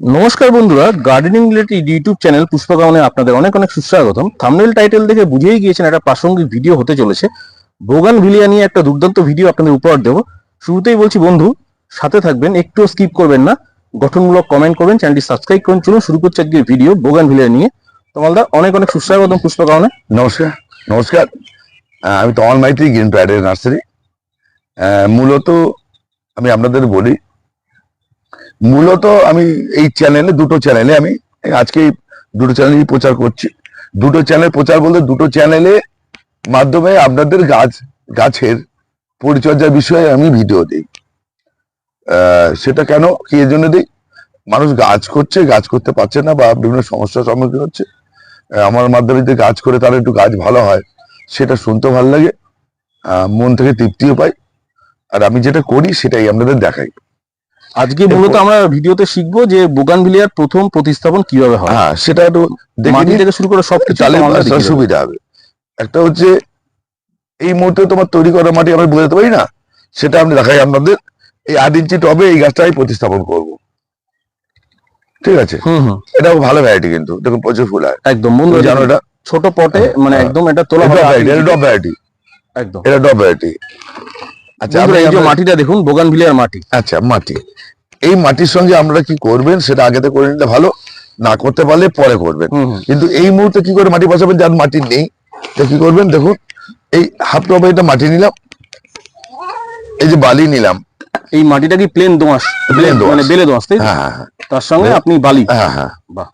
নমস্কার বন্ধুরা gardening related YouTube channel পুষ্পকামনে আপনাদের অনেক অনেক সুস্বাগতম। থামনেল টাইটেল দেখে বুঝেই গিয়েছেন একটা প্রাসঙ্গিক ভিডিও হতে চলেছে। বোগান ভিলিয়া নিয়ে একটা দুর্দান্ত ভিডিও আপনাদের উপহার দেবো। শুরুতেই বলছি বন্ধু, সাথে থাকবেন একটুও স্কিপ করবেন না। গঠনমূলক কমেন্ট করবেন চ্যানেলটি সাবস্ক্রাইব করুন। চলুন শুরু করছে আজকের ভিডিও বোগান ভিলিয়া নিয়ে। তোমালদা অনেক অনেক সুস্বাগতম পুষ্পকামনে নমস্কার নমস্কার। আমি তমাল মাইতি গ্রিন প্যাডের নার্সারি মূলত আমি আপনাদের বলি মূলত আমি এই চ্যানেলে দুটো চ্যানেলে আমি আজকে দুটো চ্যানেলই প্রচার করছি। দুটো চ্যানেল প্রচার বলতে দুটো চ্যানেলে মাধ্যমে আপনাদের গাছ, গাছের পরিচর্যার বিষয়ে আমি ভিডিও দিই। সেটা কেন, কি এর জন্য দিই? মানুষ গাছ করছে, গাছ করতে পারছে না বা বিভিন্ন সমস্যার সম্মুখীন হচ্ছে। আমার মাধ্যমে যে গাছ করে তার একটু গাছ ভালো হয়, সেটা শুনতে ভালো লাগে মন থেকে তৃপ্তিও পাই। আর আমি যেটা করি সেটাই আপনাদের দেখাই। আজকে মূলত আমরা ভিডিওতে শিখব যে বোগান ভিলিয়ার প্রথম প্রতিস্থাপন কীভাবে হয়। হ্যাঁ সেটা একটু মাটি থেকে শুরু করে সব কিছু দেবে। সুবিধা হবে। একটা হচ্ছে এই মুহূর্তে তোমার তৈরি করা মাটি আমরা বোঝাতে পারি না সেটা আমি দেখাই আপনাদের। এই আট ইঞ্চি টবে এই গাছটাই প্রতিস্থাপন করব। ঠিক আছে? হুম হুম। এটাও ভালো ভ্যারাইটি কিন্তু দেখুন প্রচুর ফুল হয়। একদম জানো এটা? ছোট পটে মানে হ্যাঁ। একদম এটা তোলা ভ্যারাইটি এটা ডব ভ্যারাইটি একদম। এটা ডব ভ্যারাইটি আচ্ছা এই যে মাটিটা দেখুন বোগান মাটি। আচ্ছা মাটি। এই মাটির সঙ্গে আমরা কি করবেন সেটা আগেতে করে নিলে ভালো না করতে পারলে পরে করবেন। কিন্তু এই মুহূর্তে কি করে মাটি বসাবেন যার মাটি নেই তো কি করবেন দেখুন এই হাফ টবে এটা মাটি নিলাম এই যে বালি নিলাম। এই মাটিটা কি প্লেন দোঁয়াশ Plain দোআঁশ। মানে বেলে দোঁয়াশ তাই তো? হ্যাঁ হ্যাঁ হ্যাঁ, তার সঙ্গে আপনি বালি। হ্যাঁ হ্যাঁ। বাহ।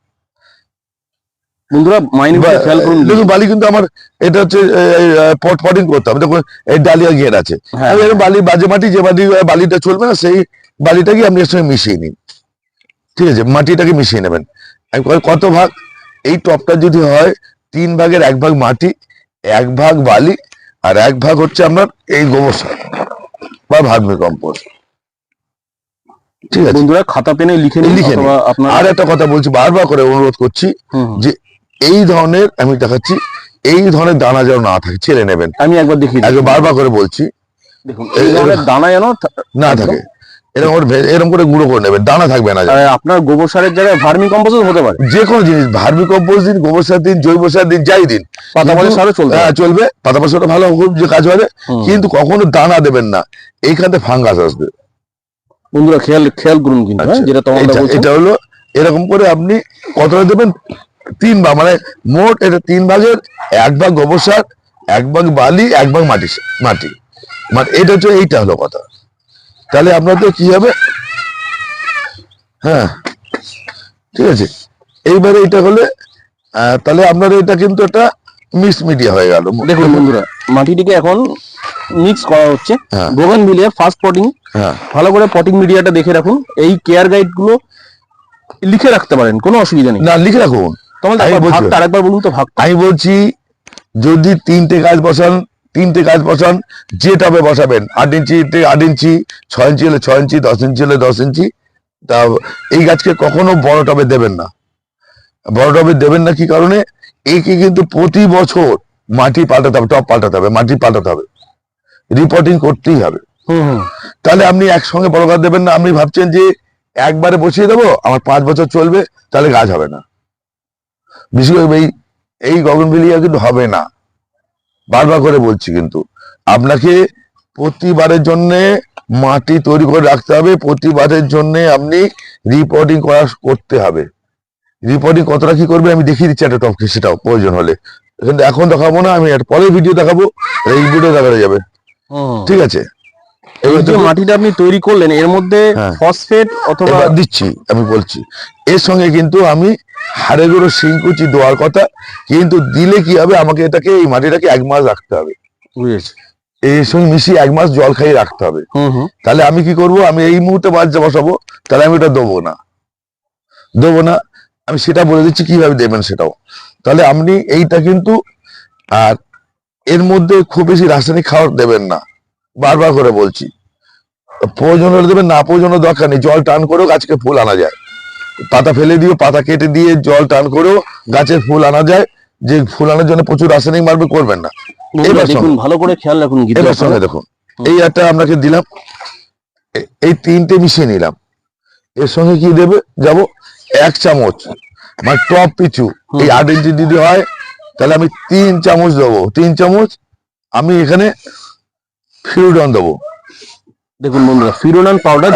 বন্ধুরা মাইনে খেয়াল করুন। দেখুন বালি কিন্তু আমার এটা হচ্ছে পট পটিং করতে হবে। দেখুন এই ডালিয়া ঘের আছে। হ্যাঁ। বালি বাজে মাটি যে মাটি বালিটা চলবে না সেই বালিটাকে আপনি এর সঙ্গে মিশিয়ে নিন। ঠিক আছে? মাটিটাকে মিশিয়ে নেবেন। কত ভাগ? এই টপটা যদি হয় তিন ভাগের এক ভাগ মাটি এক ভাগ বালি আর এক ভাগ হচ্ছে আপনার এই গোবর সার বা ভার্মি কম্পোস্ট। ঠিক আছে? বন্ধুরা খাতা পেনে লিখে লিখে আর একটা কথা বলছি বারবার করে অনুরোধ করছি। যে এই ধরনের আমি দেখাচ্ছি এই ধরনের দানা যেন না থাকে ছেড়ে নেবেন। আমি একবার দেখি বারবার করে বলছি দেখুন এই- এই ধরনের দানা যেন না থাকে। এরকম করে এরকম করে গুঁড়ো করে নেবেন দানা থাকবে না আপনার গোবর সারের জায়গায় ভার্মি কম্পোস্ট হতে পারে। যে কোনো জিনিস ভার্মি কম্পোস্ট দিন গোবর সার দিন জৈব সার দিন যাই দিন। সারও চলবে। হ্যাঁ চলবে। পাতা পাশাটা ভালো খুব যে কাজ হবে কিন্তু কখনো দানা দেবেন না। এইখানে ফাঙ্গাস আসবে। বন্ধুরা খেয়াল খেয়াল করুন কিন্তু হ্যাঁ, আচ্ছা, যেটা তোমার এটা হলো এরকম করে আপনি কতটা দেবেন? তিন ভাগ মানে মোট এটা তিন ভাগের এক ভাগ গোবর সার এক ভাগ বালি এক ভাগ মাটি মাটি। মানে এটা হচ্ছে এইটা হলো কথা। তাহলে আপনাদের কি হবে? হ্যাঁ ঠিক আছে। এইবারে এটা হলে তাহলে আপনার এটা কিন্তু একটা মিক্স মিডিয়া হয়ে গেল। দেখুন বন্ধুরা মাটিটিকে এখন মিক্স করা হচ্ছে। বোগান ভিলিয়ার ফার্স্ট পটিং হ্যাঁ। ভালো করে পটিং মিডিয়াটা দেখে রাখুন। এই কেয়ার গাইডগুলো লিখে রাখতে পারেন কোনো অসুবিধা নেই। না লিখে রাখুন। আরেকবার বলুন তো ভাগ আমি বলছি যদি তিনটে গাছ বসান তিনটে গাছ বসান যে টবে বসাবেন আট ইঞ্চি আট ইঞ্চি ছয় ইঞ্চি হলে ছয় ইঞ্চি দশ ইঞ্চি হলে দশ ইঞ্চি তা এই গাছকে কখনো বড় টবে দেবেন না। বড় টবে দেবেন না কি কারণে? একে কিন্তু প্রতি বছর মাটি পাল্টাতে হবে টপ পাল্টাতে হবে মাটি পাল্টাতে হবে। রিপোর্টিং করতেই হবে। তাহলে আপনি একসঙ্গে বড় গাছ দেবেন না আপনি ভাবছেন যে একবারে বসিয়ে দেবো আমার পাঁচ বছর চলবে তাহলে গাছ হবে না। বিশেষ করে এই এই গগনবিলিয়া কিন্তু হবে না। বারবার করে বলছি কিন্তু আপনাকে প্রতিবারের জন্য মাটি তৈরি করে রাখতে হবে প্রতিবারের জন্য আপনি রিপোর্টিং করা করতে হবে। রিপোর্টিং কতটা কি করবে আমি দেখিয়ে দিচ্ছি একটা টপকে সেটাও প্রয়োজন হলে। কিন্তু এখন দেখাবো না আমি একটা পরের ভিডিও দেখাবো এই ভিডিও দেখানো যাবে। ঠিক আছে? এবার যে মাটিটা আপনি তৈরি করলেন এর মধ্যে হ্যাঁ। ফসফেট অথবা দিচ্ছি আমি বলছি। এর সঙ্গে কিন্তু আমি হাড়ে গুঁড়ো শিংকুচি দেওয়ার কথা কিন্তু দিলে কি হবে? আমাকে এটাকে এই মাটিটাকে এক মাস রাখতে হবে। বুঝেছি। এর সঙ্গে মিশিয়ে এক মাস জল খাইয়ে রাখতে হবে। তাহলে আমি কি করব? আমি এই মুহূর্তে বাচ্চা বসাবো তাহলে আমি ওটা দেবো না। দেবো না আমি সেটা বলে দিচ্ছি কীভাবে দেবেন সেটাও। তাহলে আপনি এইটা কিন্তু আর এর মধ্যে খুব বেশি রাসায়নিক খাবার দেবেন না। বারবার করে বলছি প্রয়োজন হলে দেবেন না প্রয়োজন দরকার নেই জল টান করেও গাছকে ফুল আনা যায়। পাতা ফেলে দিয়ে পাতা কেটে দিয়ে জল টান করেও গাছের ফুল আনা যায়। যে ফুল আনার জন্য প্রচুর রাসায়নিক মারবে করবেন না। দেখুন ভালো করে খেয়াল রাখুন এবার সঙ্গে দেখুন এই একটা আপনাকে দিলাম। এই তিনটে মিশিয়ে নিলাম। এর সঙ্গে কি দেবে? যাব এক চামচ মানে টপ পিছু এই আট ইঞ্চি যদি হয় তাহলে আমি তিন চামচ দেবো। তিন চামচ আমি এখানে ফিরুডন দেবো। দেখুন বন্ধুরা ফিরোনান পাউডার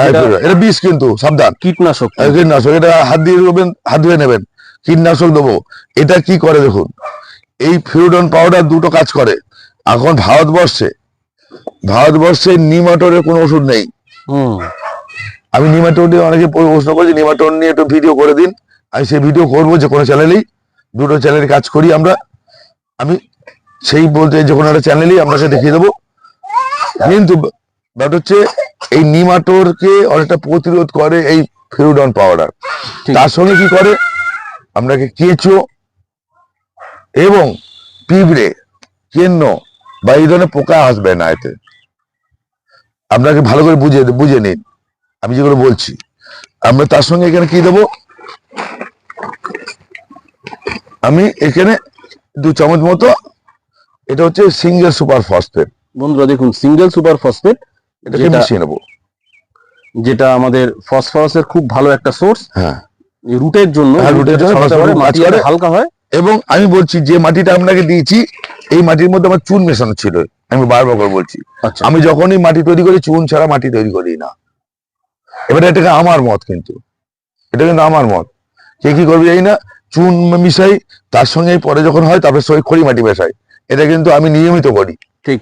এটা বিষ কিন্তু সাবধান। কীটনাশক। কীটনাশক এটা হাত দিয়ে দেবেন হাত ধুয়ে নেবেন। কীটনাশক দেবো। এটা কি করে দেখুন? এই ফিরোডন পাউডার দুটো কাজ করে। এখন ভারতবর্ষে ভারতবর্ষে নিমাটোরের কোনো ওষুধ নেই। হুম। আমি নিমাটোর নিয়ে অনেকে প্রশ্ন করেছি নিমাটোর নিয়ে একটু ভিডিও করে দিন। আমি সেই ভিডিও করব যে কোনো চ্যানেলেই। দুটো চ্যানেলে কাজ করি আমরা। আমি সেই বলতে যে কোনো একটা চ্যানেলেই আপনাকে দেখিয়ে দেবো। কিন্তু ব্যাপারটা হচ্ছে এই নিমাটোরকে অনেকটা প্রতিরোধ করে এই ফিরুডন পাউডার। তার সঙ্গে কি করে? আপনাকে কেঁচো এবং পিঁপড়ে কেন্ন বা এই ধরনের পোকা আসবে না এতে। আপনাকে ভালো করে বুঝে বুঝে নিন। আমি যেগুলো বলছি। আমরা তার সঙ্গে এখানে কি দেবো? আমি এখানে দু চামচ মতো এটা হচ্ছে সিঙ্গেল সুপার ফসফেট। বন্ধুরা দেখুন সিঙ্গেল সুপার ফসফেট এটাকে যেটা- মিশিয়ে নেব। যেটা আমাদের ফসফরাসের খুব ভালো একটা সোর্স হ্যাঁ। রুটের জন্য হ্যাঁ, রুটের জন্য পারে, phosphorus মাটি হালকা হয়। এবং আমি বলছি যে মাটিটা আপনাকে দিয়েছি এই মাটির মধ্যে আমার চুন মেশানো ছিল। আমি বারবার করে বলছি। আচ্ছা। আমি যখনই মাটি তৈরি করি চুন ছাড়া মাটি তৈরি করি না। এবারে এটাকে আমার মত কিন্তু। এটা কিন্তু আমার মত। কে কি করবে জানি না চুন মিশাই তার সঙ্গে পরে যখন হয় তারপরে সই খড়ি মাটি মেশাই। এটা কিন্তু আমি নিয়মিত করি। ঠিক।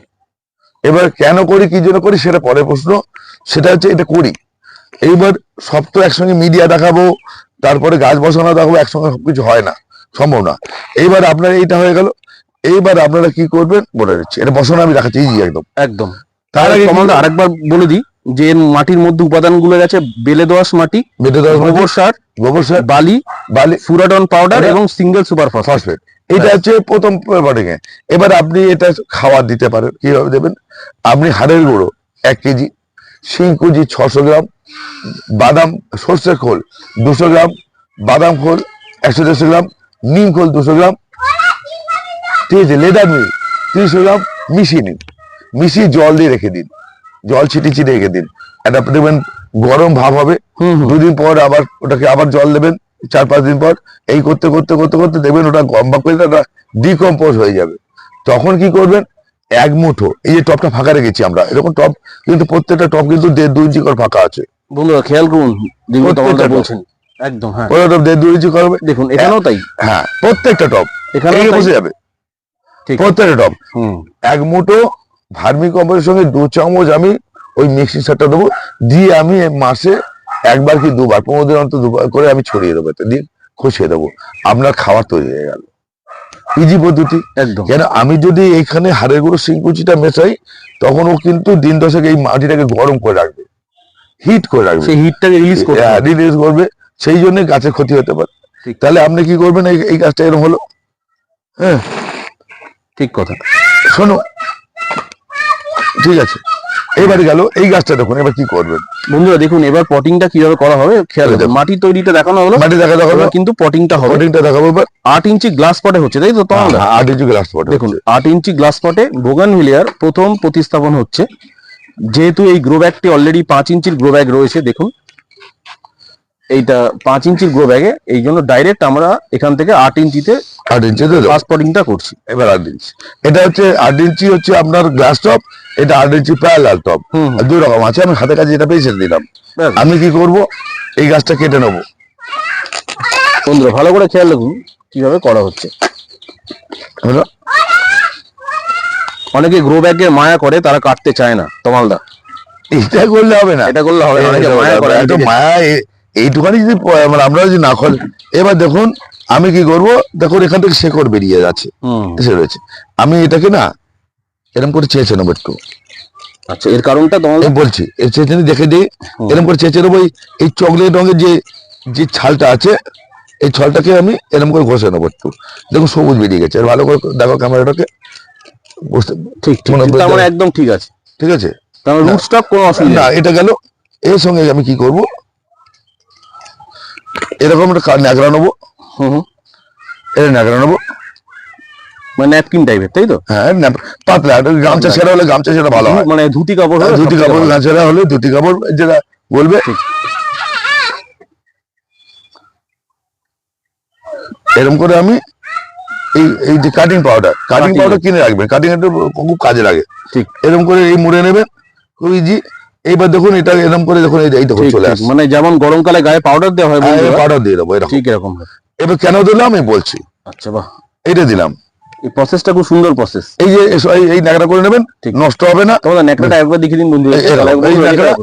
এবার কেন করি কি জন্য করি সেটা পরের প্রশ্ন। সেটা হচ্ছে এটা করি। এইবার সব তো একসঙ্গে মিডিয়া দেখাবো তারপরে গাছ বসানো দেখাবো একসঙ্গে সবকিছু হয় না সম্ভব না। এইবার আপনার এইটা হয়ে গেল এইবার আপনারা কি করবেন বলে দিচ্ছি। এটা বসানো আমি দেখাচ্ছি ইজি একদম। একদম। তার আগে তোমাদের আরেকবার বলে দিই যে মাটির মধ্যে উপাদানগুলো গেছে বেলে দোআঁশ মাটি বেটে দেওয়া গোবর সার গোবর সার বালি বালি ফুরাডন পাউডার এবং সিঙ্গেল সুপার ফসফেট। এটা হচ্ছে প্রথম এ। এবার আপনি এটা খাবার দিতে পারেন কীভাবে দেবেন? আপনি হাড়ের গুঁড়ো এক কেজি শিংকুজি ছশো গ্রাম বাদাম সর্ষের খোল দুশো গ্রাম বাদাম খোল একশো দেড়শো গ্রাম নিম খোল দুশো গ্রাম। ঠিক আছে লেদার মিল তিনশো গ্রাম মিশিয়ে নিন। মিশিয়ে জল দিয়ে রেখে দিন। জল ছিটিয়ে ছিটিয়ে রেখে দিন। একটা দেখবেন গরম ভাব হবে। দুদিন পর আবার ওটাকে আবার জল দেবেন। চার পাঁচ দিন পর এই করতে করতে করতে করতে দেখবেন ওটা গম্বা করে ওটা ডিকম্পোজ হয়ে যাবে। তখন কি করবেন? এক মুঠো এই যে টপটা ফাঁকা রেখেছি আমরা এরকম টপ কিন্তু প্রত্যেকটা টপ কিন্তু দেড় দু ইঞ্চি করে ফাঁকা আছে। বন্ধুরা খেয়াল করুন। বলছেন। একদম হ্যাঁ। টপ দেড় দু ইঞ্চি করবে দেখুন এখানেও তাই। হ্যাঁ প্রত্যেকটা টপ। তাই। বসে যাবে। ঠিক। প্রত্যেকটা টপ। এক মুঠো ভার্মি কম্পোস্টের সঙ্গে দু চামচ আমি ওই মিক্সি সারটা দেবো। দিয়ে আমি মাসে একবার কি দুবার পনেরো দিন অন্তর দুবার করে আমি ছড়িয়ে দেবো এতে দিয়ে খসিয়ে দেবো। আপনার খাবার তৈরি হয়ে গেল। ইজি পদ্ধতি। একদম। কেন আমি যদি এইখানে হাড়ের গুঁড়ো শিংকুচিটা মেশাই তখন ও কিন্তু দিন দশেক এই মাটিটাকে গরম করে রাখবে। হিট করে রাখবে। সেই হিটটাকে রিলিজ করতে হবে। রিলিজ করবে। সেই জন্য গাছের ক্ষতি হতে পারে। তাহলে আপনি কি করবেন? এই এই গাছটা এরকম হলো। হ্যাঁ। ঠিক কথা। শোনো। ঠিক আছে। এবারে গেল এই গাছটা দেখুন এবার কি করবেন? বন্ধুরা দেখুন এবার পটিংটা কীভাবে করা হবে খেয়াল রাখুন মাটি তৈরিটা দেখানো হলো মাটি দেখা দেখাবো কিন্তু পটিংটা হবে। পটিংটা দেখাবো এবার। আট ইঞ্চি গ্লাস পটে হচ্ছে তাই তো তোমার হ্যাঁ, আট ইঞ্চি গ্লাস পটে দেখুন আট ইঞ্চি গ্লাস পটে বোগান ভিলিয়ার প্রথম প্রতিস্থাপন হচ্ছে। যেহেতু এই গ্রো ব্যাগটি অলরেডি পাঁচ ইঞ্চির গ্রো ব্যাগ রয়েছে দেখুন এইটা পাঁচ ইঞ্চির গ্রো ব্যাগে এই জন্য ডাইরেক্ট আমরা এখান থেকে আট ইঞ্চিতে আট ইঞ্চি দিল গ্লাস পটিংটা করছি। এবার আট ইঞ্চি। এটা হচ্ছে আট ইঞ্চি হচ্ছে আপনার গ্লাস টপ এটা আট ইঞ্চি প্যারালাল টপ দুই রকম আছে আমি হাতে কাছে এটা পেয়েছে দিলাম। আমি কি করব? এই গাছটা কেটে নেব। বন্ধুরা ভালো করে খেয়াল রাখুন কীভাবে করা হচ্ছে? অনেকে গ্রো ব্যাগের মায়া করে তারা কাটতে চায় না। তমালদা। এটা করলে হবে না। এটা করলে হবে না, মায়া করে মায়া এইটুখানি যদি মানে আমরা যদি না করি এবার দেখুন আমি কি করব? দেখুন এখান থেকে শেকড় বেরিয়ে যাচ্ছে এসে রয়েছে। আমি এটাকে না এরকম করে চেয়েছে নেব একটু। আচ্ছা এর কারণটা আমি বলছি এর চেয়েছে দেখে দিই হুম। এরকম করে চেঁচে নেব এই- চকলেট রঙের যে যে ছালটা আছে এই ছলটাকে আমি এরকম করে ঘষে নেব একটু। দেখুন সবুজ বেরিয়ে গেছে। আর ভালো করে দেখো ক্যামেরাটাকে। বুঝতে ঠিক মনে একদম ঠিক আছে। ঠিক আছে? তার মানে রুট স্টক কোনো অসুবিধা না এটা গেল এর সঙ্গে আমি কি করব? এরকম একটা ন্যাকড়া নেব। হুম এটা ন্যাকড়া নেব। মানে ন্যাপকিন টাইপের তাই তো? হ্যাঁ পাতলা হলে ভালো হয়। মানে ধুতি কাপড় হ্যাঁ, ধুতি কাপড় হলে ধুতি কাপড় যেটা বলবে। এরকম করে আমি এই এই যে কাটিং পাউডার কাটিং পাউডার কিনে রাখবেন কাটিং খুব কাজে লাগে। ঠিক। এরকম করে এই মুড়ে নেবেন খুব ইজি এইবার দেখুন এটা এরকম করে দেখুন এই দেখুন চলে। আসছে। মানে যেমন গরমকালে গায়ে পাউডার দেওয়া হয় পাউডার দিয়ে দেবো এরকম। ঠিক এরকম হয়। এবার কেন দিলাম? আমি বলছি। আচ্ছা বাহ। এইটা দিলাম। এই প্রসেসটা খুব সুন্দর প্রসেস এই যে এই- এই নাকড়া করে নেবেন ঠিক। নষ্ট হবে না। তোমাদের নেকড়াটা একবার দেখিয়ে দিন বন্ধু। এই- ন্যাকড়া,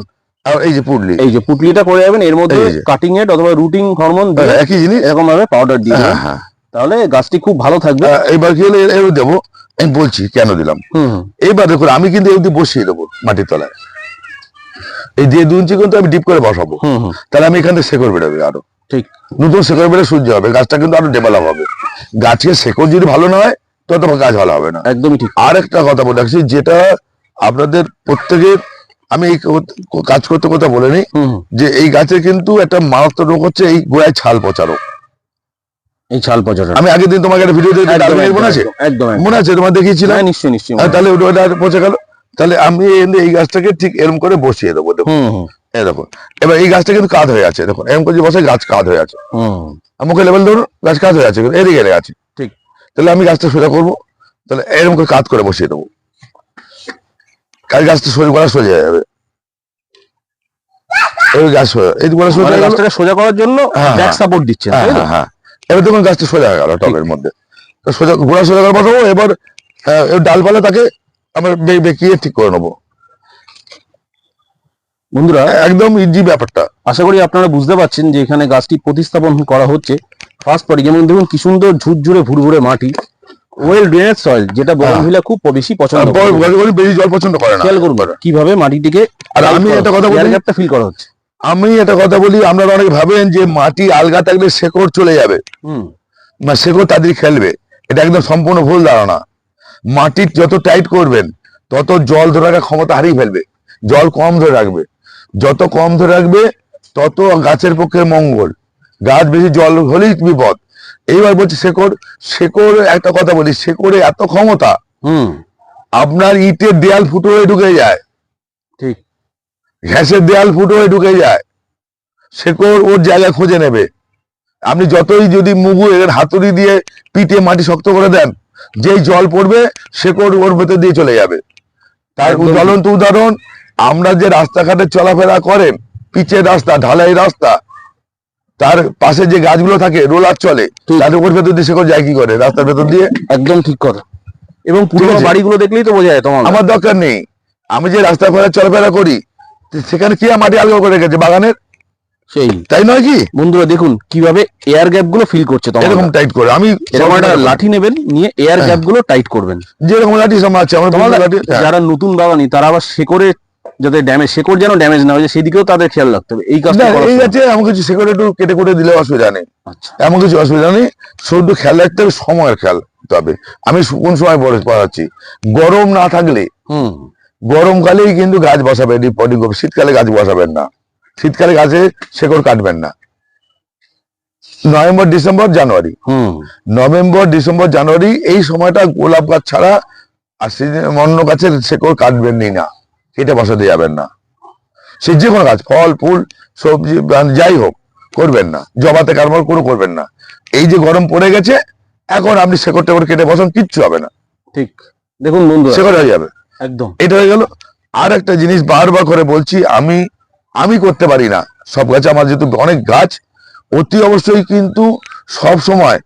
আর এই যে পুডলি এই যে পুটলিটা করে যাবেন এর মধ্যে কাটিং এড অথবা রুটিং হরমোন দিয়ে একই জিনিস। এরকম ভাবে পাউডার দিয়ে হ্যাঁ হ্যাঁ। তাহলে গাছটি খুব ভালো থাকবে। এইবার কি হলো? দেবো। আমি বলছি কেন দিলাম? এইবার দেখুন আমি কিন্তু এই বসিয়ে দেবো মাটির তলায়। এই দিয়ে দু ইঞ্চি কিন্তু আমি ডিপ করে বসাবো। তাহলে আমি এখান থেকে শেকড় বেরোবে আরও। ঠিক। নতুন শেকড় বেরো সূর্য হবে গাছটা কিন্তু আরও ডেভেলপ হবে। গাছকে শেকড় যদি ভালো না হয় তত গাছ ভালো হবে না। একদমই ঠিক। আর একটা কথা বলে রাখছি যেটা আপনাদের প্রত্যেকের আমি এই কাজ করতে কথা বলে নিই যে এই গাছে কিন্তু একটা মারাত্মক রোগ হচ্ছে এই গোড়ায় ছাল পচা রোগ। এই ছাল পচাটা আমি আগের দিন তোমাকে একটা ভিডিও দিয়ে মনে আছে। মনে আছে? তোমার দেখিয়েছিলাম? হ্যাঁ নিশ্চয়ই নিশ্চয়ই। হ্যাঁ, তাহলে ওটা পচে গেল? তাহলে আমি এই গাছটাকে ঠিক এরম করে বসিয়ে দেবো দেখুন। হুম এই দেখুন। এবার এই গাছটা কিন্তু কাজ হয়ে আছে দেখুন। এরম করে বসে গাছ কাজ হয়ে আছে। হুম। আমাকে লেভেল ধরুন গাছ কাজ হয়ে আছে এদিকে এদিকে আছে ঠিক। তাহলে আমি গাছটা সোজা করব তাহলে এরকম করে কাজ করে বসিয়ে দেবো। কাজ গাছটা সোজা করা সোজা হয়ে যাবে। গাছ সোজা এই গোড়া সোজা মানে গেল। গাছটাকে সোজা করার জন্য ব্যাক। সাপোর্ট দিচ্ছেন হ্যাঁ হ্যাঁ এবার দেখুন গাছটা সোজা হয়ে গেল টবের মধ্যে। সোজা গোড়া সোজা করে বসাবো এবার ডালপালা তাকে আমরা বেঁকিয়ে ঠিক করে নেব। বন্ধুরা একদম ইজি ব্যাপারটা। আশা করি আপনারা বুঝতে পারছেন যে এখানে গাছটি প্রতিস্থাপন করা হচ্ছে। ফার্স্ট পরি যেমন দেখুন কি সুন্দর ঝুরঝুরে ভুরভুরে মাটি। ওয়েল ড্রেনেজ সয়েল যেটা বরমহিলা খুব বেশি পছন্দ করে। বেশি জল পছন্দ করে না। খেয়াল করুন কীভাবে মাটিটিকে আর আমি একটা কথা বলি। গ্যাপটা ফিল করা হচ্ছে। আমি একটা কথা বলি আপনারা অনেক ভাবেন যে মাটি আলগা থাকলে শেকড় চলে যাবে। হুম। বা শেকড় তাড়াতাড়ি খেলবে। এটা একদম সম্পূর্ণ ভুল ধারণা। মাটি যত টাইট করবেন তত জল ধরে রাখার ক্ষমতা হারিয়ে ফেলবে। জল কম ধরে রাখবে। যত কম ধরে রাখবে তত গাছের পক্ষে মঙ্গল। গাছ বেশি জল হলেই বিপদ। এইবার বলছি শেকড় শেকড় একটা কথা বলি শেকড়ে এত ক্ষমতা হুম। আপনার ইটের দেয়াল ফুটো হয়ে ঢুকে যায়। ঠিক। ঘ্যাসের দেয়াল ফুটো হয়ে ঢুকে যায়। শেকড় ওর জায়গা খুঁজে নেবে। আপনি যতই যদি মুগু এর হাতুড়ি দিয়ে পিটে মাটি শক্ত করে দেন যেই জল পড়বে শেকড় ওর ভেতর দিয়ে চলে যাবে। তার একদম। জ্বলন্ত উদাহরণ আমরা যে রাস্তাঘাটে চলাফেরা করেন পিচের রাস্তা ঢালাই রাস্তা তার পাশে যে গাছগুলো থাকে রোলার চলে। তার উপর ভেতর দিয়ে শেকড় যায় কি করে? রাস্তার ভেতর দিয়ে। একদম ঠিক কথা। এবং আছে। বাড়িগুলো দেখলেই তো বোঝা যায় তোমার আমার দরকার নেই। আমি যে রাস্তা ফেরা চলাফেরা করি সেখানে কি মাটি আলগা করে রেখেছে? বাগানের? সেই। তাই নয় কি? বন্ধুরা দেখুন কীভাবে এয়ার গ্যাপগুলো ফিল করছে এরকম টাইট করে। আমি লাঠি নেবেন নিয়ে এয়ার। গ্যাপগুলো টাইট করবেন। যেরকম লাঠি আছে হ্যাঁ। যারা নতুন বাগানি তারা আবার শেকড়ে যাতে ড্যামেজ শেকড় যেন ড্যামেজ না হয়ে সেদিকেও তাদের খেয়াল রাখতে হবে। এই কাজটা এই আছে এমন কিছু সেগুলো একটু কেটে কুটে দিলে অসুবিধা নেই। আচ্ছা। এমন কিছু অসুবিধা নেই। শুধু খেয়াল রাখতে হবে সময়ের খেয়াল রাখতে হবে। আমি কোন সময় বলে পড়াচ্ছি? গরম না থাকলে হুম। গরমকালেই কিন্তু গাছ বসাবেন রিপোর্টিং করবে শীতকালে গাছ বসাবেন না। শীতকালে গাছে শেকড় কাটবেন না। November December January. November December January এই সময়টা গোলাপ গাছ ছাড়া আর অন্য গাছের শেকড় কাটবেন না। এটা বসাতে যাবেন না। সে যে কোনো গাছ ফল ফুল সবজি যাই হোক করবেন না। জবাতে কারবার কোনো করবেন না। এই যে গরম পড়ে গেছে এখন আপনি শেকড় টেকড় কেটে বসান কিচ্ছু হবে না। ঠিক। দেখুন বন্ধুরা শেকড় হয়ে যাবে। একদম। এটা হয়ে গেল। আর একটা জিনিস বারবার করে বলছি আমি আমি করতে পারি না। সব গাছে আমার যেহেতু অনেক গাছ অতি অবশ্যই কিন্তু সব সময়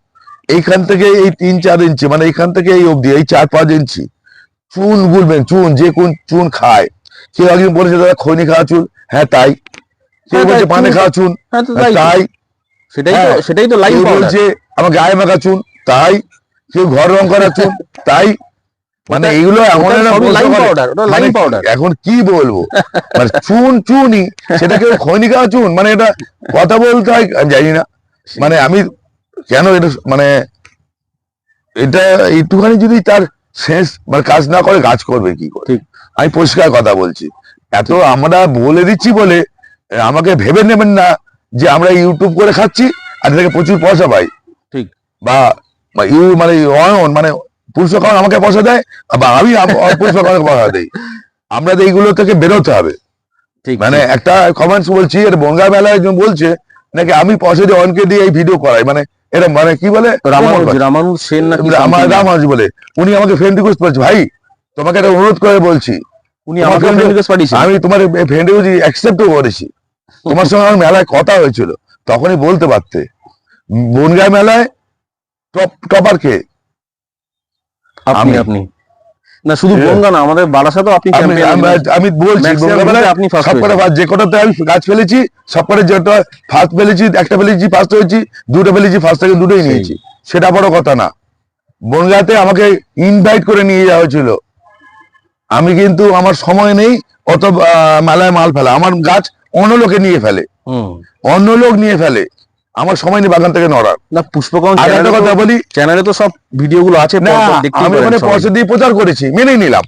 এইখান থেকে এই তিন চার ইঞ্চি মানে এইখান থেকে এই অবধি এই চার পাঁচ ইঞ্চি। চুন গুলবেন চুন যে কোন চুন খায়। কেউ একদিন বলেছে দাদা খৈনি খাওয়া চুন? হ্যাঁ তাই। কেউ হ্যাঁ, বলছে পানে খাওয়া চুন? হ্যাঁ তাই। সেটাই হ্যাঁ, সেটাই তো পাউডার বলছে আমার গায়ে মাখা চুন। তাই। কেউ ঘর রং করা চুন? তাই। মানে এইগুলো এমন লাইন পারে। পাউডার ওটা মানে লাইন পাউডার এখন কি বলব মানে চুন চুনই সেটা কেউ খৈনি খাওয়া চুন মানে এটা কথা বলতে হয় আমি জানি না মানে আমি কেন এটা মানে এটা একটুখানি যদি তার শেষ মানে কাজ না করে গাছ করবে কি করে ঠিক। আমি পরিষ্কার কথা বলছি এত আমরা বলে দিচ্ছি বলে আমাকে ভেবে নেবেন না যে আমরা ইউটিউব করে খাচ্ছি আর থেকে প্রচুর পয়সা পাই ঠিক। বা বা ইউ মানে অয়ন মানে পুরুষ কারণ আমাকে পয়সা দেয়? বা আমি পুরুষ কারণ পয়সা দেই? আমরা এইগুলো থেকে বেরোতে হবে। ঠিক মানে একটা কমেন্টস বলছি এর বনগা মেলায় একজন বলছে নাকি আমি পয়সা দিয়ে অনকে দিয়ে এই ভিডিও করাই। মানে এটা মানে কি বলে? রামানুজ সেন বলে। উনি আমাকে ফ্রেন্ড রিকোয়েস্ট করেছে ভাই তোমাকে একটা অনুরোধ করে বলছি। উনি আমাকে আমি তোমার ফ্রেন্ড রিকোয়েস্ট অ্যাকসেপ্টও করেছি। তোমার সঙ্গে আমার মেলায় কথা হয়েছিল। তখনই বলতে পারতে। বনগাঁ মেলায় টপ টপার কে? আপনি আমি। আপনি। না শুধু বনগা না আমাদের বারাসাতেও আপনি আমি আমি- বলছি আপনি first সব কটা হয়েছেন। first, যে কটাতে আমি গাছ ফেলেছি সব কটা যেটা ফার্স্ট ফেলেছি একটা ফেলেছি ফার্স্ট হয়েছি দুটো ফেলেছি ফার্স্ট থেকে দুটোই নিয়েছি। সেটা বড় কথা না। বনগাঁতে আমাকে ইনভাইট করে নিয়ে যাওয়া হয়েছিল। আমি কিন্তু আমার সময় নেই অত মেলায় মাল ফেলা। আমার গাছ অন্য লোকে নিয়ে ফেলে। হুম। অন্য লোক নিয়ে ফেলে। আমার সময় নেই বাগান থেকে নড়ার। না কথা বলি চ্যানেলে তো সব ভিডিও গুলো আছে আমি সবাই। পয়সা দিয়ে প্রচার করেছি মেনে নিলাম।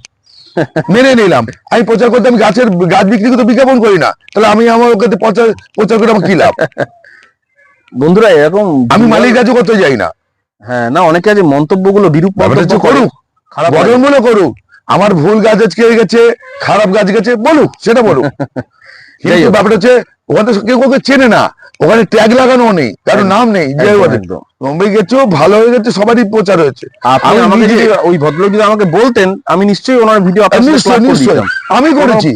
মেনে নিলাম। আমি প্রচার করতে আমি গাছের গাছ বিক্রি করতে বিজ্ঞাপন করি না। তাহলে আমি আমার ওকে প্রচার প্রচার করে আমার কি লাভ? বন্ধুরা এরকম আমি মালিক কাজও করতে যাই না। হ্যাঁ না অনেকে আছে মন্তব্যগুলো বিরূপ মন্তব্য করুক। খারাপ লাগে। বদল মনে করুক। আমার ভুল গাছ আজকে গেছে খারাপ গাছ গেছে বলুক সেটা বলুক। ব্যাপারটা হচ্ছে ওখানে কেউ কাউকে চেনে না। ওখানে ট্যাগ লাগানো নেই কারও নাম নেই যে মুম্বাই গেছো ভালো হয়ে গেছে সবারই প্রচার হয়েছে। আপনি আমাকে যদি ওই ভদ্রলোক যদি আমাকে বলতেন আমি নিশ্চয়ই ওনার ভিডিও। আমি করেছি।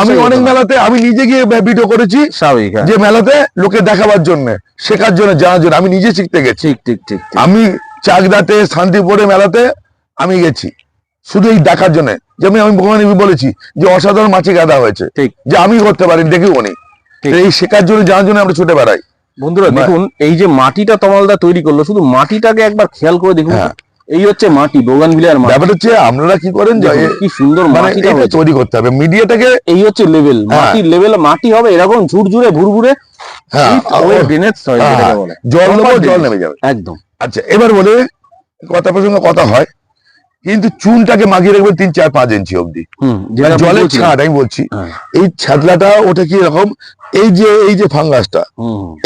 আমি অনেক মেলাতে আমি নিজে গিয়ে ভিডিও করেছি স্বাভাবিক হ্যাঁ। যে মেলাতে লোকে দেখাবার জন্য শেখার জন্য জানার জন্য। আমি নিজে শিখতে গেছি। ঠিক ঠিক ঠিক। আমি চাকদাতে শান্তিপুরে মেলাতে আমি গেছি। শুধু এই দেখার জন্য। যেমন আমি ভগবান বলেছি যে অসাধারণ মাছি গাদা হয়েছে। ঠিক। যে আমি করতে পারি দেখি উনি। এই শেখার জন্য জানার জন্য আমরা ছুটে বেড়াই। বন্ধুরা দেখুন এই যে মাটিটা তমালদা তৈরি করল শুধু মাটিটাকে একবার খেয়াল করে দেখুন। হ্যাঁ। এই হচ্ছে মাটি বোগান ভিলিয়ার মাটি। ব্যাপার হচ্ছে আপনারা কি করেন যে কি সুন্দর মানে মাটিটা। তৈরি করতে হবে। মিডিয়াটাকে এই হচ্ছে লেভেল হ্যাঁ। মাটির লেভেল মাটি হবে এরকম ঝুরঝুরে ভুরভুরে হ্যাঁ, জল নেব জল। নেমে যাবে। একদম। আচ্ছা এবার বলে কথা প্রসঙ্গে কথা হয়। কিন্তু চুনটাকে মাখিয়ে রাখবেন তিন চার পাঁচ ইঞ্চি অব্দি হুম জলের। ছাট আমি বলছি হ্যাঁ, এই ছাদলাটা ওটা কি রকম এই যে এই যে ফাঙ্গাসটা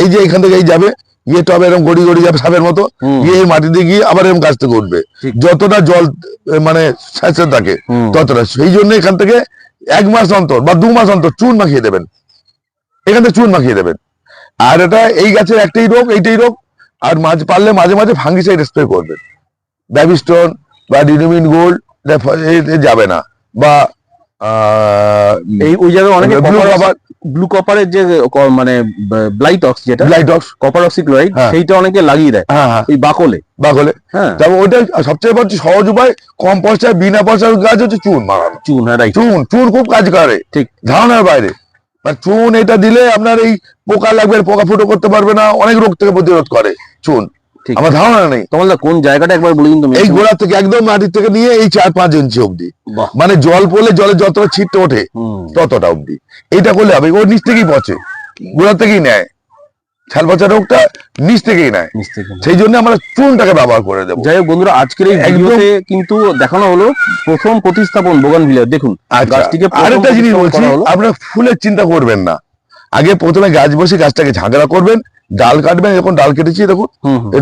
এই যে এখান থেকে এই যাবে ইয়ে টবে এরকম গড়ি গড়ি যাবে সাপের মতো গিয়ে মাটিতে গিয়ে আবার এরকম গাছ থেকে উঠবে। যতটা জল মানে স্যাঁচে থাকে ততটা। সেই জন্য এখান থেকে এক মাস অন্তর বা দু মাস অন্তর চুন মাখিয়ে দেবেন। এখান থেকে চুন মাখিয়ে দেবেন। আর এটা এই গাছের একটাই রোগ এইটাই রোগ। আর মাঝে পারলে মাঝে মাঝে ফাঙ্গিসাইড স্প্রে করবেন। ব্যাবিস্টন বা ডিনোমিন গোল্ড যাবে না। বা এই ওই জায়গায় অনেকে ব্লু কপারের যে মানে ব্লাইটক্স যেটা লাইটক্স কপার অক্সিক্লোরাইড। সেইটা অনেকে লাগিয়ে দেয়। হ্যাঁ হ্যাঁ। এই বাকলে। বাগলে হ্যাঁ। তবে ওইটা সবচেয়ে বড় সহজ উপায় কম পয়সায় বিনা পয়সার গাছ হচ্ছে চুন মারানো চুন হ্যাঁ রাইট চুন চুন খুব কাজ করে। ঠিক। ধারণার বাইরে। মানে চুন এটা দিলে আপনার এই পোকা লাগবে পোকা ফুটো করতে পারবে না অনেক রোগ থেকে প্রতিরোধ করে চুন। আমার ধারণা নেই। কোন জায়গাটা একবার বলে দিন এই গোড়া থেকে একদম মাটির থেকে নিয়ে এই চার পাঁচ ইঞ্চি বাহ। মানে জল পড়লে জলে যতটা ছিটতে ওঠে ততটা অবধি। এইটা করলে হবে ওর নিচ থেকেই পচে। গোড়া থেকেই নেয়। ছাল পচা রোগটা নিচ থেকেই নেয়। সেই জন্য আমরা চুনটাকে ব্যবহার করে দেবো। যাই হোক বন্ধুরা আজকের এই ভিডিওতে কিন্তু দেখানো হলো প্রথম প্রতিস্থাপন বোগান ভিলিয়ার দেখুন আচ্ছা গাছটিকে আরেকটা জিনিস বলছি আপনারা ফুলের চিন্তা করবেন না। আগে প্রথমে গাছ বসে গাছটাকে ঝাঁকড়া করবেন ডাল কাটবেন যখন ডাল কেটেছি দেখুন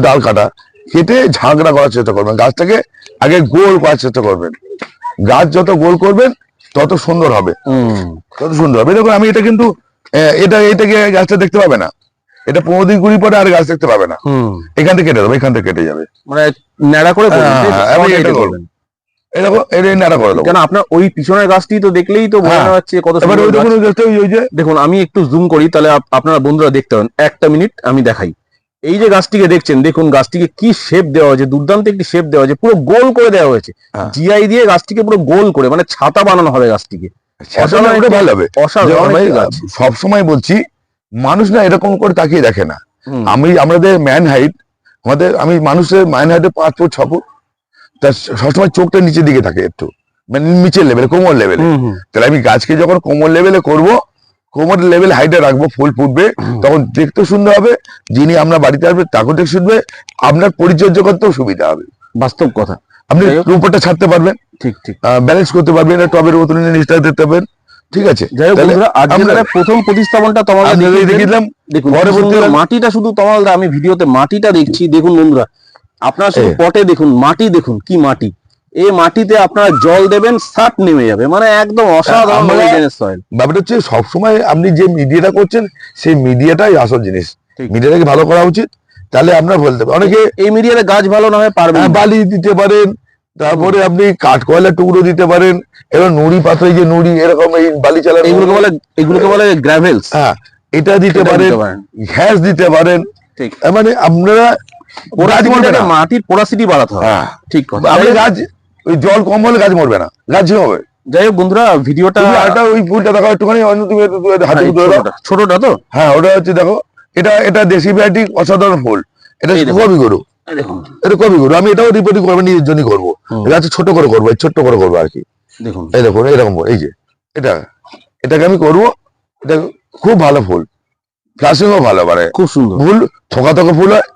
ডাল কাটা কেটে ঝাঁকড়া করার চেষ্টা করবেন গাছটাকে আগে গোল করার চেষ্টা করবেন। গাছ যত গোল করবেন তত সুন্দর হবে। তত সুন্দর হবে। দেখুন আমি এটা কিন্তু এটা এটাকে গাছটা দেখতে পাবে না। এটা পনেরো দিন কুড়ি পরে আর গাছ দেখতে পাবে না। এখান থেকে কেটে দেবে এখান থেকে কেটে যাবে। মানে ন্যাড়া করে হ্যাঁ, তাই তো? আমি এটা এটা করব। বলবেন। এরকম এটা নাড়া করে দেবো কেন আপনার ওই পিছনের গাছটি তো দেখলেই তো বোঝা হ্যাঁ। যাচ্ছে কত এবার ওই দেখুন গাছটা ওই- ওই যে দেখুন আমি একটু জুম করি তাহলে আপ- আপনারা বন্ধুরা দেখতে পাবেন একটা মিনিট আমি দেখাই। এই যে গাছটিকে দেখছেন দেখুন গাছটিকে কি শেপ দেওয়া হয়েছে দুর্দান্ত একটি শেপ দেওয়া হয়েছে পুরো গোল করে দেওয়া হয়েছে। হ্যাঁ। জিআই দিয়ে গাছটিকে পুরো গোল করে মানে ছাতা বানানো হবে গাছটিকে। ভালো হবে। অসাধারণ আমি একটি গাছ। সব সময় বলছি মানুষ না এরকম করে তাকিয়ে দেখে না। আমি আমাদের ম্যান হাইট আমাদের আমি মানুষের ম্যান হাইটে পাঁচ ফুট ছ ফুট তা সবসময় চোখটা নিচের দিকে থাকে একটু। মানে নিচের লেভেলে কোমর লেভেলে তাহলে আমি গাছকে যখন কোমর লেভেলে করব কোমর লেভেল হাইটে রাখব ফুল ফুটবে তখন দেখতে সুন্দর হবে। যিনি আমরা বাড়িতে আসবে তাকেও দেখতে শুনবে। আপনার পরিচর্যা করতেও সুবিধা হবে। বাস্তব কথা। আপনি। উপরটা ছাড়তে পারবেন। ঠিক ঠিক। ব্যালেন্স করতে পারবেন টবের মতন নিচটা দেখতে পারবেন। ঠিক আছে? প্রথম প্রতিস্থাপনটা তোমাদের দেখিয়ে দেখিয়ে দিলাম। মাটিটা শুধু তমালদা আমি ভিডিওতে মাটিটা দেখছি। দেখুন বন্ধুরা আপনারা শুধু পটে দেখুন মাটি দেখুন কি মাটি। এই মাটিতে আপনারা জল দেবেন সাট নেমে যাবে। মানে একদম অসাধারণ ব্যাপারটা হচ্ছে সবসময় আপনি যে মিডিয়াটা করছেন সেই মিডিয়াটাই আসল জিনিস। মিডিয়াটাকে ভালো করা উচিত তাহলে আমরা বলতে পারি অনেকে এই মিডিয়াতে গাছ ভালো না হয় পারবে হ্যাঁ, বালি দিতে পারেন তারপরে আপনি কাঠ কয়লার টুকরো দিতে পারেন এবার নুড়ি পাথরে যে নুড়ি এরকম এই বালি চালার এগুলোকে বলে এগুলোকে বলে গ্রাভেলস হ্যাঁ এটা দিতে পারেন ঘ্যাস দিতে পারেন। ঠিক। মানে আপনারা মাটির পোরাসিটি বাড়াতে হবে হ্যাঁ ঠিক কথা। আপনি গাছ ওই জল কম হলে গাছ মরবে না গাছ হবে। যাই হোক বন্ধুরা ভিডিওটা আরেকটা ওই ফুলটা দেখো একটুখানি হাতে হ্যাঁ। ছোটটা তো? হ্যাঁ ওটা হচ্ছে দেখো এটা এটা দেশি ভ্যারাইটি অসাধারণ ফুল। এটা কবি গরু। এটা কবি গরু। আমি এটাও রিপোর্টিং করব নিজের জন্য করব। হচ্ছে ছোট করে করব ছোট্ট করে করব আর কি। দেখুন। এই দেখুন এরকম এই যে এটা। এটাকে আমি করব এটা খুব ভালো ফুল। ফ্লাশিংও ভালো মানে খুব সুন্দর। ফুল থোকা থোকা ফুল হয়।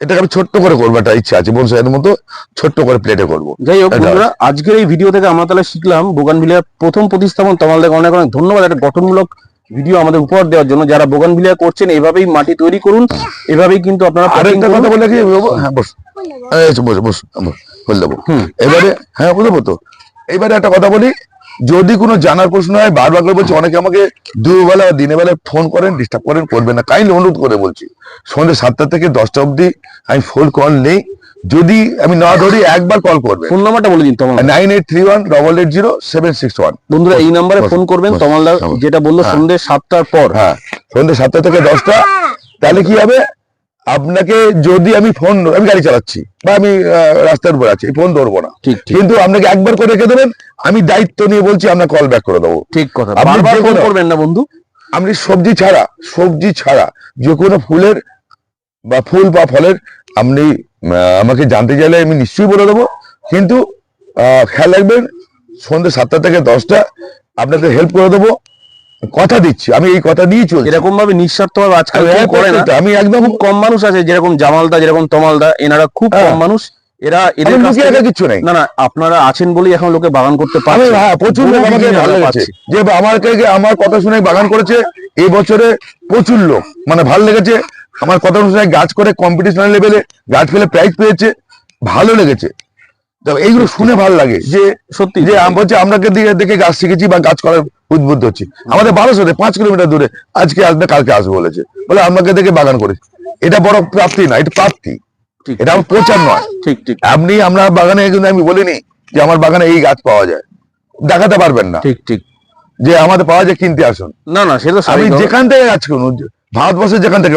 এটাকে আমি ছোট্ট করে করব একটা ইচ্ছা আছে। বনসাইয়ের মতো ছোট্ট করে প্লেটে করব। যাই হোক এটা- বন্ধুরা আজকের এই ভিডিও থেকে আমরা তাহলে শিখলাম বোগানভিলিয়ার প্রথম প্রতিস্থাপন। তোমাদের অনেক অনেক ধন্যবাদ। একটা গঠনমূলক ভিডিও আমাদের উপহার দেওয়ার জন্য। যারা বোগানভিলিয়া করছেন এভাবেই মাটি তৈরি করুন। এভাবেই কিন্তু আপনারা আরেকটা কথা বলে কি হ্যাঁ বস। এই বস বস বলে দেবো। হুম। এবারে হ্যাঁ বুঝব তো। এবারে একটা কথা বলি যদি কোনো জানার প্রশ্ন হয় বারবার করে বলছি অনেকে আমাকে দুবেলা বা দিনের বেলায় ফোন করেন ডিস্টার্ব করেন করবেন না। কাইন্ডলি অনুরোধ করে বলছি সন্ধ্যে সাতটা থেকে দশটা অবধি আমি ফোন কল নেই। যদি আমি না ধরি একবার কল করবে ফোন নাম্বারটা বলে দিন তোমার nine eight three one double eight zero seven six one. বন্ধুরা এই নাম্বারে ফোন করবেন। বস। যেটা বলল হ্যাঁ। সন্ধ্যে সাতটার পর। হ্যাঁ সন্ধ্যে সাতটা থেকে দশটা। তাহলে কি হবে? আপনাকে যদি আমি ফোন আমি গাড়ি চালাচ্ছি বা আমি রাস্তার উপর আছি ফোন ধরবো না। কিন্তু আপনাকে একবার করে রেখে দেবেন আমি দায়িত্ব নিয়ে বলছি আপনার কল ব্যাক করে দেবো। ঠিক কথা। বারবার ফোন করবেন না বন্ধু। আপনি সবজি ছাড়া সবজি ছাড়া যে কোনো ফুলের বা ফুল বা ফলের আপনি আমাকে জানতে চাইলে আমি নিশ্চয়ই বলে দেবো। কিন্তু খেয়াল রাখবেন সন্ধ্যে সাতটা থেকে দশটা আপনাদের হেল্প করে দেবো। কথা দিচ্ছি আমি এই কথা নিয়েই চলছি। এরকম ভাবে নিঃস্বার্থ ভাবে আজকাল আমি করে না? আমি একদম খুব কম মানুষ আছে যেরকম জামালদা যেরকম তমালদা এনারা খুব কম হ্যাঁ। মানুষ। এরা এদের কাছ কিচ্ছু নেই। না না আপনারা আছেন বলেই এখন লোকে বাগান করতে পারছে। হ্যাঁ প্রচুর লোক আমাকে ভালো লেগেছে। যে আমার কে আমার কথা শুনে বাগান করেছে এই বছরে প্রচুর লোক। মানে ভালো লেগেছে। আমার কথা শুনে গাছ করে কম্পিটিশন লেভেলে গাছ ফেলে প্রাইজ পেয়েছে। ভালো লেগেছে। এইগুলো শুনে ভালো লাগে যে সত্যি যে বলছে দিয়ে দেখে গাছ শিখেছি বা গাছ করার উদ্বুদ্ধ হচ্ছি। আমাদের বারোশোতে পাঁচ কিলোমিটার দূরে আজকে আসবে কালকে আসবে বলেছে। বলে আমাকে দেখে বাগান করেছি এটা বড় প্রাপ্তি না এটা প্রাপ্তি। ঠিক এটা আমার প্রচার নয়। ঠিক ঠিক। আপনি আমরা বাগানে কিন্তু আমি বলিনি যে আমার বাগানে এই গাছ পাওয়া যায়। দেখাতে পারবেন না। ঠিক ঠিক। যে আমাদের পাওয়া যায় কিনতে আসুন। না না সেটা আমি যেখান থেকে গাছ কিনুন ভারতবর্ষের যেখান থেকে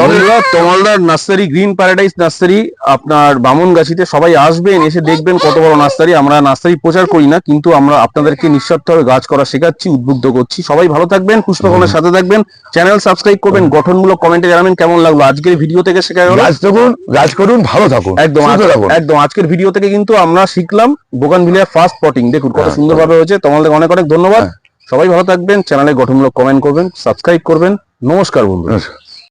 তমালদার নার্সারি গ্রিন প্যারাডাইস নার্সারি আপনার বামনগাছিতে সবাই আসবেন এসে দেখবেন কত বড় নার্সারি। আমরা নার্সারি প্রচার করি না কিন্তু আমরা আপনাদেরকে নিঃস্বার্থভাবে গাছ করা শেখাচ্ছি উদ্বুদ্ধ করছি। সবাই ভালো থাকবেন পুষ্পকনের সাথে থাকবেন। চ্যানেল সাবস্ক্রাইব করবেন গঠনমূলক কমেন্টে জানাবেন কেমন লাগল আজকের ভিডিও থেকে শেখা গেল গাছ থাকুন গাছ করুন ভালো থাকুন একদম একদম আজকের ভিডিও থেকে কিন্তু আমরা শিখলাম বোগান ভিলিয়ার ফার্স্ট পটিং দেখুন কত হ্যাঁ, সুন্দরভাবে হয়েছে তোমাদের অনেক অনেক ধন্যবাদ। হ্যাঁ। সবাই ভালো থাকবেন চ্যানেলে গঠনমূলক কমেন্ট করবেন সাবস্ক্রাইব করবেন। নমস্কার বন্ধু।